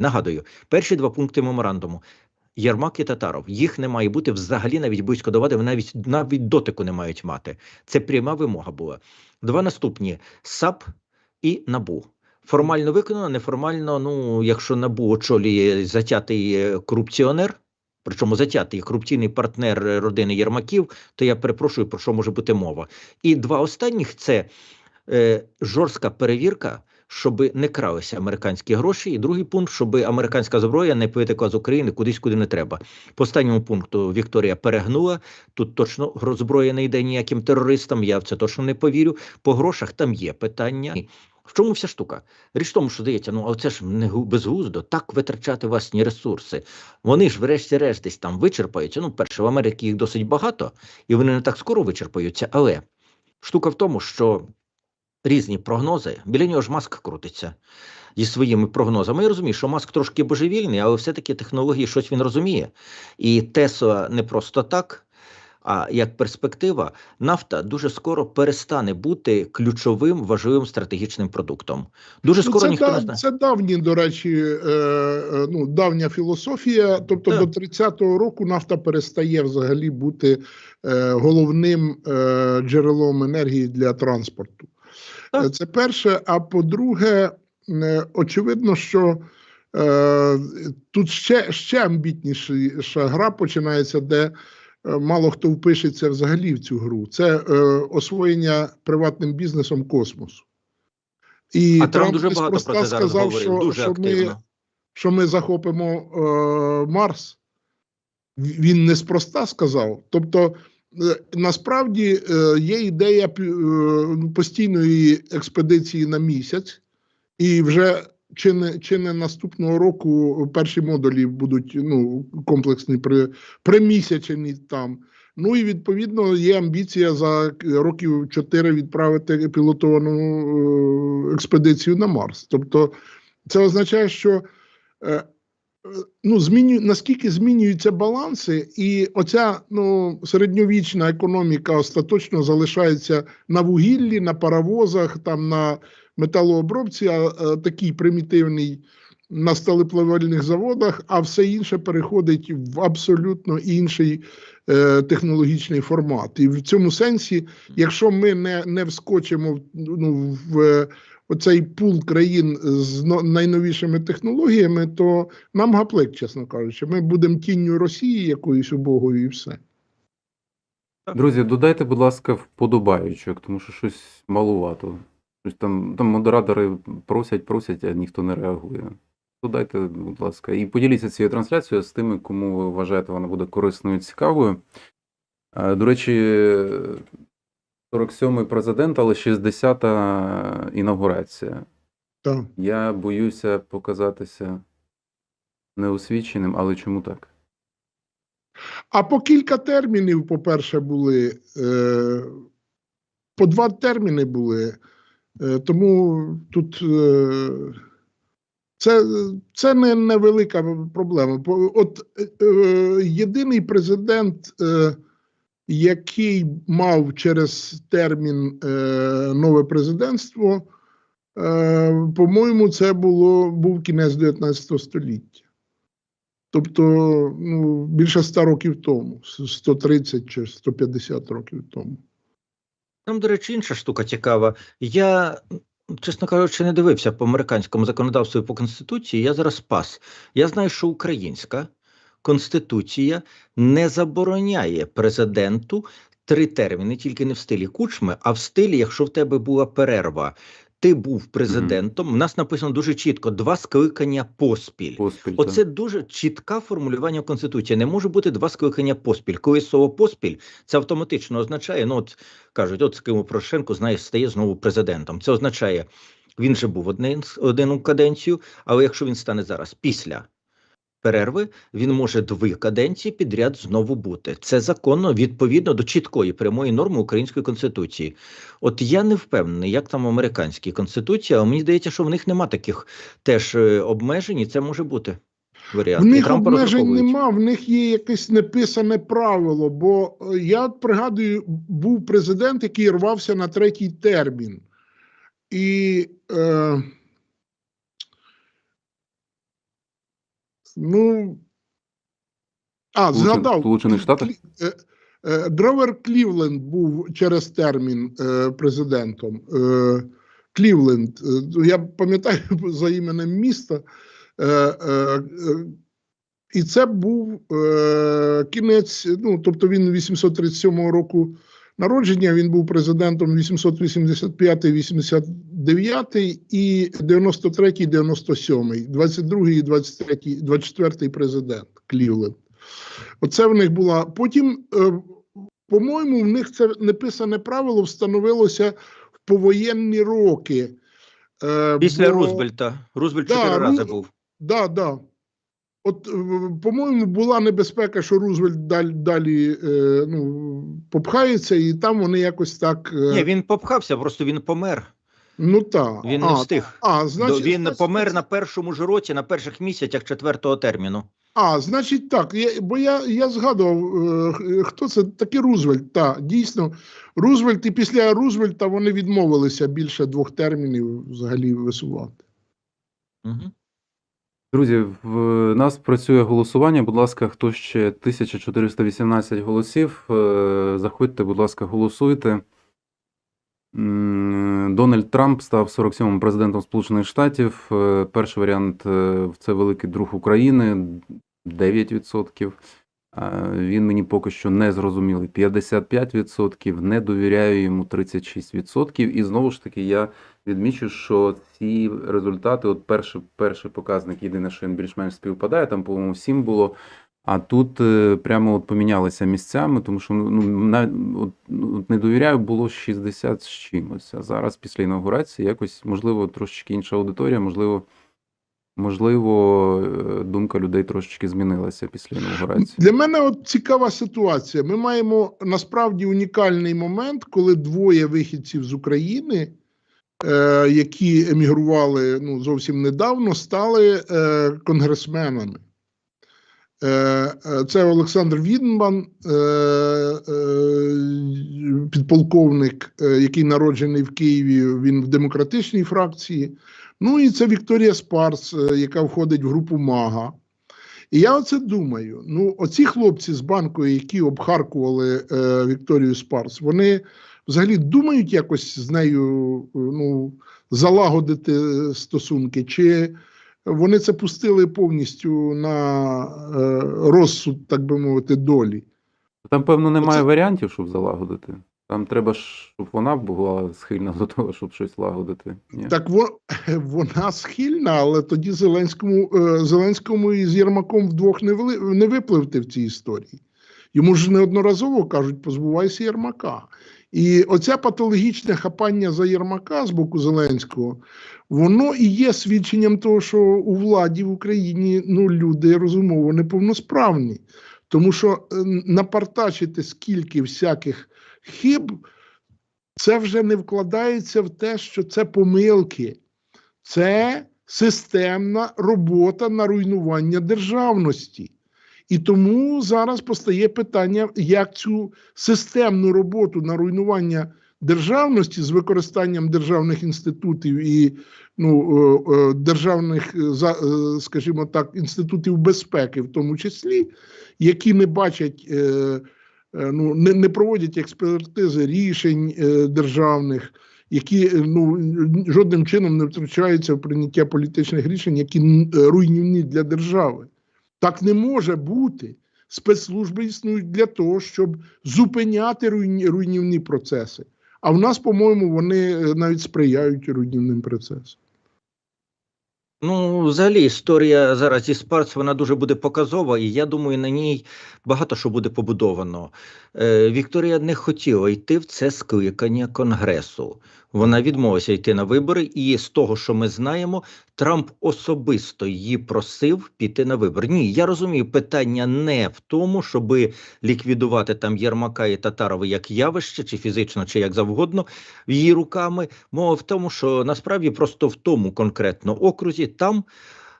Нагадую, перші два пункти меморандуму. Єрмак і Татаров, їх не має бути взагалі навіть близько до влади, навіть навіть дотику не мають мати. Це пряма вимога була. Два наступні САП і НАБУ. Формально виконано, неформально. Ну, якщо НАБУ очолює затятий е, корупціонер, причому затятий корупційний партнер е, родини Єрмаків, то я перепрошую, про що може бути мова. І два останніх це е, жорстка перевірка, щоб не кралися американські гроші. І другий пункт, щоб американська зброя не витекла з України кудись, куди не треба. По останньому пункту Вікторія перегнула. Тут точно зброя не йде ніяким терористам. Я в це точно не повірю. По грошах там є питання. В чому вся штука? Річ в тому, що здається, ну а це ж не безглуздо, так витрачати власні ресурси. Вони ж, врешті-решт, десь там вичерпаються. Ну, перше, в Америці їх досить багато, і вони не так скоро вичерпаються. Але штука в тому, що різні прогнози, біля нього ж маск крутиться зі своїми прогнозами. Я розумію, що маск трошки божевільний, але все-таки технології щось він розуміє. І Тесла не просто так. А як перспектива, нафта дуже скоро перестане бути ключовим важливим стратегічним продуктом. Дуже Ну, скоро це, ніхто да- не знає. це давні, до речі, е, е, ну, давня філософія. Тобто Так. до 30-го року нафта перестає взагалі бути е, головним е, джерелом енергії для транспорту. Е, Це перше. А по-друге, е, очевидно, що е, тут ще, ще амбітніша гра починається, де мало хто впишеться взагалі в цю гру. Це е, освоєння приватним бізнесом космосу. І А Трамп дуже багато про це зараз сказав, говорив, що, дуже що, активно. ми, що ми захопимо е, Марс. Він неспроста сказав. Тобто, насправді е, є ідея е, ну, постійної експедиції на місяць, і вже чи не, чи не наступного року перші модулі будуть ну, комплексні при, примісячені там. Ну і відповідно є амбіція за років 4 відправити пілотовану е, експедицію на Марс. Тобто, це означає, що е, е, ну, зміню, наскільки змінюються баланси, і оця ну, середньовічна економіка остаточно залишається на вугіллі, на паровозах, там на металообробці, а, е, такий примітивний на сталеплавильних заводах, а все інше переходить в абсолютно інший е, технологічний формат. І в цьому сенсі, якщо ми не, не вскочимо ну, в е, оцей пул країн з найновішими технологіями, то нам гаплик, чесно кажучи. Ми будемо тінню Росії якоюсь убогою і все. Друзі, додайте, будь ласка, вподобаючок, тому що щось малувато. Там, там модератори просять, просять, а ніхто не реагує. Додайте, будь ласка, і поділіться цією трансляцією з тими, кому ви вважаєте, вона буде корисною і цікавою. Е, До речі, 47-й президент, але 60-та інаугурація. Так. Я боюся показатися неосвіченим, але чому так? А по кілька термінів, по-перше, були, е, по два терміни були. Е, тому тут е, це, це не невелика проблема. От е, е, єдиний президент, е, який мав через термін е, нове президентство, е, по-моєму, це було, був кінець 19 століття. Тобто ну, більше ста років тому, с- 130 чи 150 років тому. Там, до речі, інша штука цікава. Я, чесно кажучи, не дивився по американському законодавству і по конституції. Я зараз пас. Я знаю, що українська конституція не забороняє президенту три терміни, тільки не в стилі кучми, а в стилі, якщо в тебе була перерва. Ти був президентом. У нас написано дуже чітко: два скликання поспіль. Поспіль. так. Оце дуже чітке формулювання Конституції. Не може бути два скликання поспіль. Коли слово поспіль, це автоматично означає, ну от кажуть, от Киму Порошенко знає, стає знову президентом. Це означає, він же був один, одну каденцію, але якщо він стане зараз після перерви, він може дві каденції підряд знову бути. Це законно відповідно до чіткої прямої норми української конституції. От я не впевнений, як там в американській конституції, але мені здається, що в них нема таких теж е, обмежень, і це може бути варіант. В них Трампа обмежень нема, в них є якесь неписане правило. Бо е, я пригадую, був президент, який рвався на третій термін. І е, Ну. А, Сполучен- згадав. Сполучених Штатах? Е, е, Гровер Клівленд був через термін е, президентом. Клівленд. Я пам'ятаю за іменем міста. І це був кінець, ну тобто він 837 року народження, він був президентом 885-89 і 93-97, 22 і 23, 24 президент Клівленд. Оце в них була. Потім, е, по-моєму, в них це неписане правило встановилося в повоєнні роки. Е, Після бо- Рузвельта. Рузвельт Да, чотири рази був. Да, да. От, е, по-моєму, була небезпека, що Рузвельт далі, далі ну, попхається, і там вони якось так. Ні, він попхався, просто він помер. Ну так. Він не а, встиг. А, значить, він значить, помер на першому ж році, на перших місяцях четвертого терміну. А, значить, так. Я, бо я, я згадував, е, хто це такий Рузвельт. Так, дійсно, Рузвельт, і після Рузвельта вони відмовилися більше двох термінів взагалі висувати. Угу. Друзі, в нас працює голосування. Будь ласка, хто ще 1418 голосів. е, Заходьте, будь ласка, голосуйте. Дональд Трамп став 47-м президентом Сполучених Штатів. Е, Перший варіант е, це великий друг України 9%. Е, Він мені поки що не зрозумілий 55%, не довіряю йому 36%. І знову ж таки, я відмічу, що ці результати, от перший, перший показник, єдине, що він більш-менш співпадає, там, по-моєму, 7 було. А тут е, прямо от помінялися місцями, тому що ну, на, от, ну, от не довіряю, було 60 з чимось. А зараз після інаугурації якось, можливо, трошечки інша аудиторія, можливо, можливо, е, думка людей трошечки змінилася після інаугурації. Для мене от цікава ситуація. Ми маємо насправді унікальний момент, коли двоє вихідців з України, е, які емігрували ну, зовсім недавно, стали е, конгресменами. Е, е, Це Олександр Відман, е, підполковник, який народжений в Києві. Він в демократичній фракції. Ну і це Вікторія Спарс, яка входить в групу МАГА. І я оце думаю: ну, оці хлопці з банку, які обхаркували Вікторію Спарс, вони взагалі думають якось з нею ну, залагодити стосунки, чи вони це пустили повністю на е, розсуд, так би мовити, долі. Там, певно, немає Оце- варіантів, щоб залагодити. Там треба, щоб вона була схильна до того, щоб щось лагодити. Ні. Так во- вона схильна, але тоді Зеленському, е, Зеленському із Єрмаком вдвох не, не випливти в цій історії. Йому ж неодноразово кажуть, позбувайся Єрмака. І оце патологічне хапання за Єрмака з боку Зеленського, воно і є свідченням того, що у владі в Україні ну, люди розумово неповносправні. Тому що е, напартачити скільки всяких хиб, це вже не вкладається в те, що це помилки, це системна робота на руйнування державності. І тому зараз постає питання, як цю системну роботу на руйнування державності з використанням державних інститутів і ну, е, е, державних, е, скажімо так, інститутів безпеки, в тому числі, які не бачать, ну, не, не проводять експертизи рішень державних, які ну, жодним чином не втручаються в прийняття політичних рішень, які руйнівні для держави. Так не може бути. Спецслужби існують для того, щоб зупиняти руйні, руйнівні процеси. А в нас, по-моєму, вони е, навіть сприяють руйнівним процесам. Ну, взагалі, історія зараз зі Спарц, вона дуже буде показова, і я думаю, на ній багато що буде побудовано. Е, Вікторія не хотіла йти в це скликання Конгресу. Вона відмовилася йти на вибори, і з того, що ми знаємо, Трамп особисто її просив піти на вибори. Ні, я розумію, питання не в тому, щоби ліквідувати там Єрмака і Татарова як явище, чи фізично, чи як завгодно, її руками. Мова в тому, що насправді просто в тому конкретно окрузі там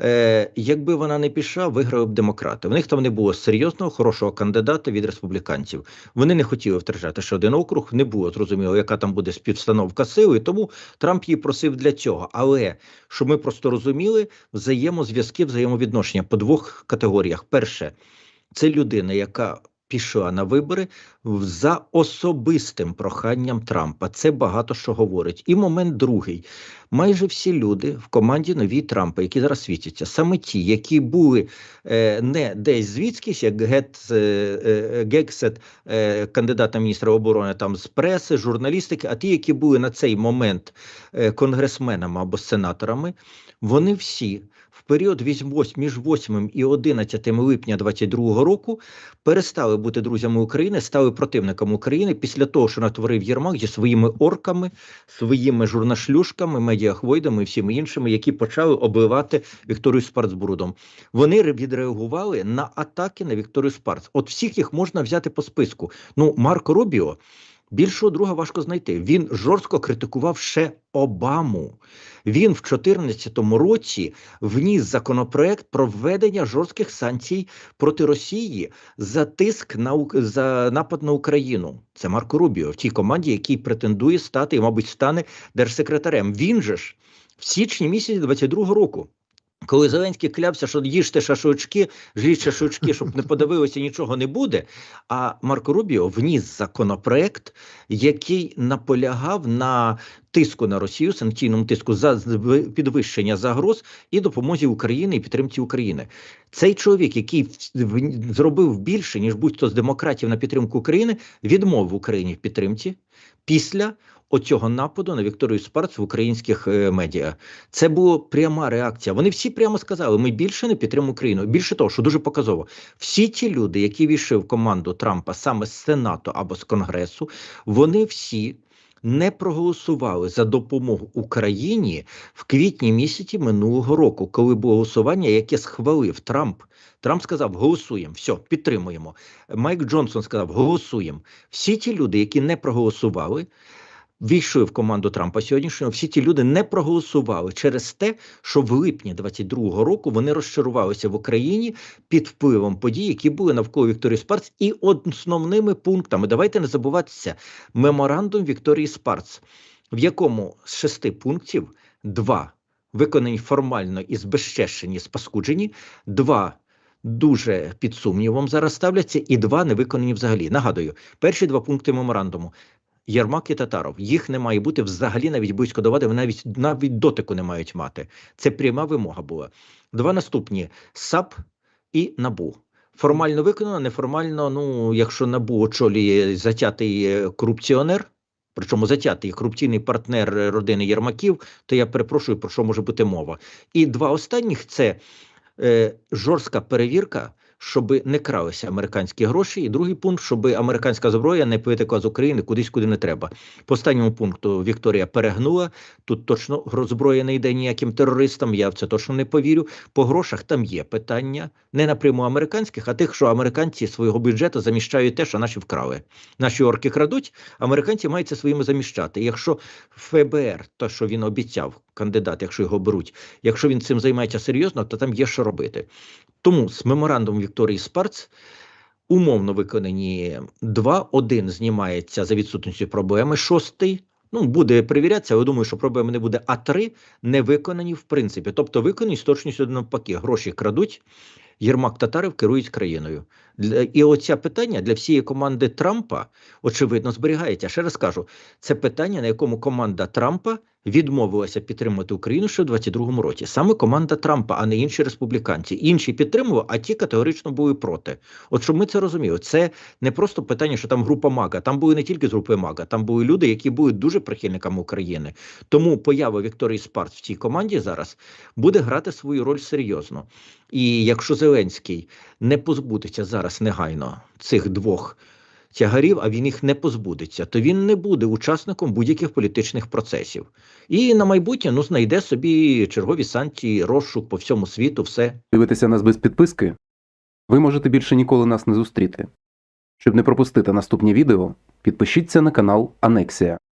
е, якби вона не пішла, виграли б демократи. В них там не було серйозного, хорошого кандидата від республіканців. Вони не хотіли втрачати ще один округ, не було зрозуміло, яка там буде співстановка сили. Тому Трамп її просив для цього. Але щоб ми просто розуміли, взаємозв'язки, взаємовідношення по двох категоріях. Перше, це людина, яка пішла на вибори за особистим проханням Трампа. Це багато що говорить. І момент другий. Майже всі люди в команді новій Трампа, які зараз світяться, саме ті, які були е, не десь звідкись, як Гет, е, е, Гексет, е, кандидата міністра оборони там з преси, журналістики, а ті, які були на цей момент е, конгресменами або сенаторами, вони всі період між 8 і 11 липня 22 року перестали бути друзями України, стали противниками України після того, що натворив Єрмак зі своїми орками, своїми журнашлюшками, медіахвойдами і всіми іншими, які почали обливати Вікторію Спарцбрудом. Вони ре- відреагували на атаки на Вікторію Спарц. От всіх їх можна взяти по списку. Ну, Марко Рубіо. Більшого друга важко знайти. Він жорстко критикував ще Обаму. Він в 2014 році вніс законопроект про введення жорстких санкцій проти Росії за тиск на за напад на Україну. Це Марко Рубіо в тій команді, який претендує стати і, мабуть, стане держсекретарем. Він же ж в січні місяці 22 року. Коли Зеленський клявся, що їжте шашлички, жріть шашлички, щоб не подивилося, нічого не буде. А Марко Рубіо вніс законопроект, який наполягав на тиску на Росію, санкційному тиску за підвищення загроз і допомозі Україні і підтримці України. Цей чоловік, який зробив більше ніж будь-хто з демократів на підтримку України, відмовив Україні в підтримці після оцього нападу на Вікторію Спарц в українських е, медіа. Це була пряма реакція. Вони всі прямо сказали: ми більше не підтримуємо Україну. Більше того, що дуже показово, всі ті люди, які війшли в команду Трампа саме з Сенату або з Конгресу, вони всі. Не проголосували за допомогу Україні в квітні місяці минулого року, коли було голосування, яке схвалив Трамп. Трамп сказав: голосуємо, все, підтримуємо. Майк Джонсон сказав: голосуємо. Всі ті люди, які не проголосували, війшли в команду Трампа сьогоднішнього. Всі ті люди не проголосували через те, що в липні 22-го року вони розчарувалися в Україні під впливом подій, які були навколо Вікторії Спарц, і основними пунктами. Давайте не забуватися меморандум Вікторії Спарц, в якому з шести пунктів два виконані формально і збезчещені, спаскуджені, два. Дуже під сумнівом зараз ставляться, і два не виконані взагалі. Нагадую, перші два пункти меморандуму. Єрмак і Татаров, їх не має бути взагалі навіть близько до влади, вони навіть навіть дотику не мають мати. Це пряма вимога була. Два наступні САП і НАБУ. Формально виконано, неформально. Ну, якщо НАБУ очолює затятий е, корупціонер, причому затятий корупційний партнер е, родини Єрмаків, то я перепрошую, про що може бути мова. І два останніх це е, жорстка перевірка, щоб не кралися американські гроші. І другий пункт, щоб американська зброя не витекла з України кудись, куди не треба. По останньому пункту Вікторія перегнула. Тут точно гро- зброя не йде ніяким терористам. Я в це точно не повірю. По грошах там є питання не напряму американських, а тих, що американці свого бюджету заміщають те, що наші вкрали. Наші орки крадуть, американці мають це своїми заміщати. Якщо ФБР, то що він обіцяв, кандидат, якщо його беруть, якщо він цим займається серйозно, то там є що робити. Тому з меморандумом Вікторії Спарц умовно виконані два. Один знімається за відсутністю проблеми. Шостий ну буде перевірятися, але думаю, що проблеми не буде. А три не виконані в принципі. Тобто виконані з точністю навпаки. Гроші крадуть. Єрмак Татаров керують країною. І оця питання для всієї команди Трампа очевидно зберігається. Ще раз кажу, це питання, на якому команда Трампа відмовилася підтримати Україну ще в 22-му році. Саме команда Трампа, а не інші республіканці. Інші підтримували, а ті категорично були проти. От щоб ми це розуміли, це не просто питання, що там група Мага. Там були не тільки з групи Мага, там були люди, які були дуже прихильниками України. Тому поява Вікторії Спарц в цій команді зараз буде грати свою роль серйозно. І якщо Зеленський не позбудеться зараз негайно цих двох тягарів, а він їх не позбудеться, то він не буде учасником будь-яких політичних процесів. І на майбутнє ну знайде собі чергові санкції, розшук по всьому світу, все. Дивитеся нас без підписки? Ви можете більше ніколи нас не зустріти. Щоб не пропустити наступні відео, підпишіться на канал Анексія.